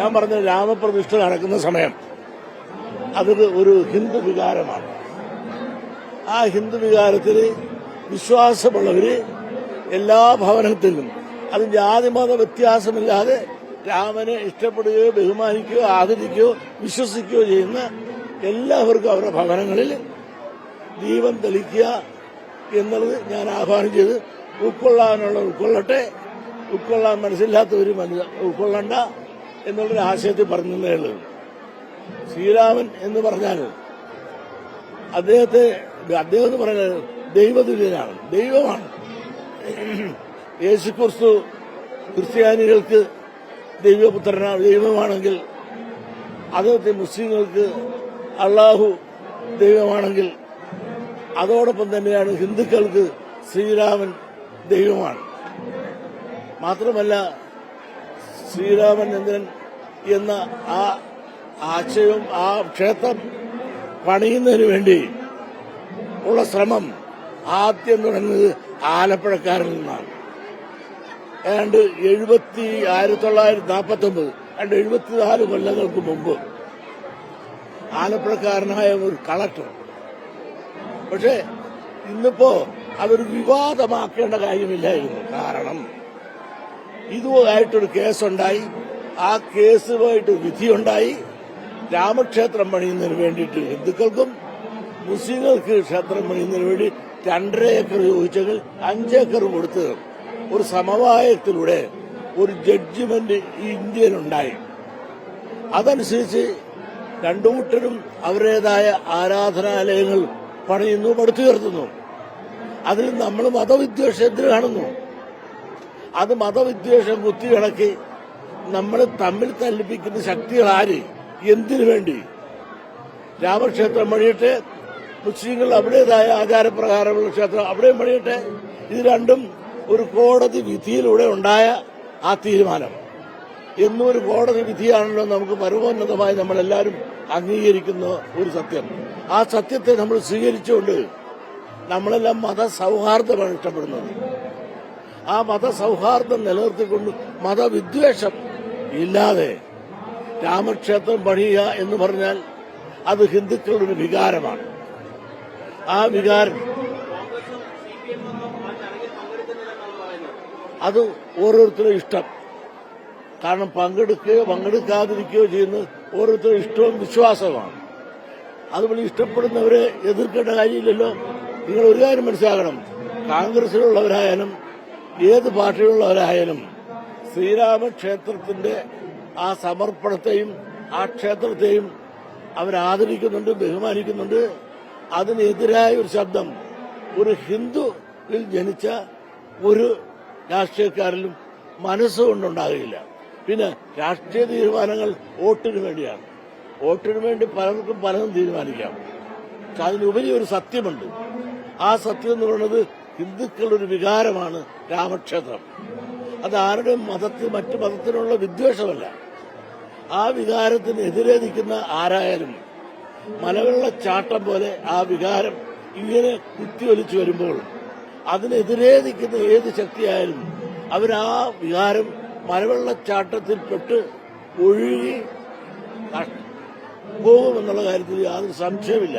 ഞാൻ പറഞ്ഞ രാമപ്രതിഷ്ഠ നടക്കുന്ന സമയം അതൊരു ഒരു ഹിന്ദു വികാരമാണ്. ആ ഹിന്ദു വികാരത്തിൽ വിശ്വാസമുള്ളവര് എല്ലാ ഭവനത്തിലും അത് ജാതിമത വ്യത്യാസമില്ലാതെ രാമനെ ഇഷ്ടപ്പെടുകയോ ബഹുമാനിക്കുകയോ ആദരിക്കുകയോ വിശ്വസിക്കുകയോ ചെയ്യുന്ന എല്ലാവർക്കും അവരുടെ ഭവനങ്ങളിൽ ദീപം തെളിക്കുക എന്നുള്ളത് ഞാൻ ആഹ്വാനം ചെയ്ത്. ഉൾക്കൊള്ളാനുള്ള ഉൾക്കൊള്ളട്ടെ. ഉൾക്കൊള്ളാൻ മനസ്സില്ലാത്തവർ മനസ്സി ഉൾക്കൊള്ളണ്ട. എന്നുള്ളൊരു ആശയത്തിൽ പറഞ്ഞതേ ഉള്ളൂ ശ്രീരാമൻ എന്ന് പറഞ്ഞാൽ അദ്ദേഹത്തെ അദ്ദേഹം എന്ന് പറഞ്ഞാൽ ദൈവതുല്യനാണ് ദൈവമാണ്. യേശുക്രിസ്തു ക്രിസ്ത്യാനികൾക്ക് ദൈവപുത്രനാണ് ദൈവമാണെങ്കിൽ അദ്ദേഹത്തെ മുസ്ലിങ്ങൾക്ക് അള്ളാഹു ദൈവമാണെങ്കിൽ അതോടൊപ്പം തന്നെയാണ് ഹിന്ദുക്കൾക്ക് ശ്രീരാമൻ ദൈവമാണ്. മാത്രമല്ല ശ്രീരാമചന്ദ്രൻ എന്ന ആ ആശയവും ആ ക്ഷേത്രം പണിയുന്നതിന് വേണ്ടി ഉള്ള ശ്രമം ആദ്യം തുടങ്ങുന്നത് ആലപ്പുഴക്കാരിൽ നിന്നാണ്. ഏതാണ്ട് എഴുപത്തി ആയിരത്തി തൊള്ളായിരത്തി നാൽപ്പത്തി ഒമ്പത് ഏതാണ്ട് എഴുപത്തിനാല് കൊല്ലങ്ങൾക്ക് മുമ്പ് ആലപ്പുഴക്കാരനായ ഒരു കളക്ടർ. പക്ഷേ ഇന്നിപ്പോ അതൊരു വിവാദമാക്കേണ്ട കാര്യമില്ലായിരുന്നു. കാരണം ഇതുമായിട്ടൊരു കേസുണ്ടായി. ആ കേസുമായിട്ട് വിധിയുണ്ടായി. രാമക്ഷേത്രം പണിയുന്നതിന് വേണ്ടിയിട്ട് ഹിന്ദുക്കൾക്കും മുസ്ലിങ്ങൾക്ക് ക്ഷേത്രം പണിയുന്നതിന് വേണ്ടി രണ്ടര ഏക്കർ ചോദിച്ചെങ്കിൽ അഞ്ചേക്കർ കൊടുത്ത് ഒരു സമവായത്തിലൂടെ ഒരു ജഡ്ജ്മെന്റ് ഇന്ത്യയിലുണ്ടായി. അതനുസരിച്ച് രണ്ടു കൂട്ടരും അവരുടേതായ ആരാധനാലയങ്ങൾ പണിയുന്നു പടുത്തുയർത്തുന്നു. അതിൽ നമ്മൾ മതവിദ്വേഷത്തിന് കാണുന്നു. അത് മതവിദ്വേഷം കുത്തിയിളക്കി നമ്മൾ തമ്മിൽ തല്ലിപ്പിക്കുന്ന ശക്തികൾ ആര്? എന്തിനു വേണ്ടി? രാമക്ഷേത്രം വഴിയിട്ട് മുസ്ലിങ്ങൾ അവരുടേതായ ആചാരപ്രകാരമുള്ള ക്ഷേത്രം അവിടെയും വഴിയിട്ട് ഇത് രണ്ടും ഒരു കോടതി വിധിയിലൂടെ ഉണ്ടായ ആ തീരുമാനം. എന്നും ഒരു കോടതി വിധിയാണല്ലോ നമുക്ക് പരമോന്നതമായി നമ്മളെല്ലാവരും അംഗീകരിക്കുന്ന ഒരു സത്യം. ആ സത്യത്തെ നമ്മൾ സ്വീകരിച്ചുകൊണ്ട് നമ്മളെല്ലാം മതസൗഹാർദ്ദമാണ് ഇഷ്ടപ്പെടുന്നത്. ആ മതസൗഹാർദ്ദം നിലനിർത്തിക്കൊണ്ട് മതവിദ്വേഷം ഇല്ലാതെ രാമക്ഷേത്രം പണിയുക എന്ന് പറഞ്ഞാൽ അത് ഹിന്ദുക്കളുടെ ഒരു വികാരമാണ്. ആ വികാരം അത് ഓരോരുത്തരുടെ ഇഷ്ടം. കാരണം പങ്കെടുക്കുകയോ പങ്കെടുക്കാതിരിക്കുകയോ ചെയ്യുന്ന ഓരോരുത്തരുടെ ഇഷ്ടവും വിശ്വാസവുമാണ്. അതുപോലെ ഇഷ്ടപ്പെടുന്നവരെ എതിർക്കേണ്ട കാര്യമില്ലല്ലോ. നിങ്ങൾ ഒരു കാര്യം മനസ്സിലാക്കണം. കോൺഗ്രസിലുള്ളവരായാലും ഏത് പാർട്ടിയുള്ളവരായാലും ശ്രീരാമക്ഷേത്രത്തിന്റെ ആ സമർപ്പണത്തെയും ആ ക്ഷേത്രത്തെയും അവരാദരിക്കുന്നുണ്ട് ബഹുമാനിക്കുന്നുണ്ട്. അതിനെതിരായ ഒരു ശബ്ദം ഒരു ഹിന്ദുവിൽ ജനിച്ച ഒരു രാഷ്ട്രീയക്കാരിലും മനസ്സുകൊണ്ടുണ്ടാകില്ല പിന്നെ രാഷ്ട്രീയ തീരുമാനങ്ങൾ വോട്ടിന് വേണ്ടിയാണ്. വോട്ടിന് വേണ്ടി പലർക്കും പലതും തീരുമാനിക്കാം. അതിനുപരി ഒരു സത്യമുണ്ട്. ആ സത്യം എന്ന് പറയുന്നത് ഹിന്ദുക്കളുടെ ഒരു വികാരമാണ് രാമക്ഷേത്രം. അത് ആരുടെ മതത്തിൽ മറ്റു മതത്തിനുള്ള വിദ്വേഷമല്ല. ആ വികാരത്തിനെതിരെ നിൽക്കുന്ന ആരായാലും മലവെള്ളച്ചാട്ടം പോലെ ആ വികാരം ഇങ്ങനെ കുത്തിയൊലിച്ചു വരുമ്പോൾ അതിനെതിരെ നിൽക്കുന്ന ഏത് ശക്തിയായാലും അവരാ വികാരം മലവെള്ളച്ചാട്ടത്തിൽപ്പെട്ട് ഒഴുകി പോകുമെന്നുള്ള കാര്യത്തിൽ യാതൊരു സംശയമില്ല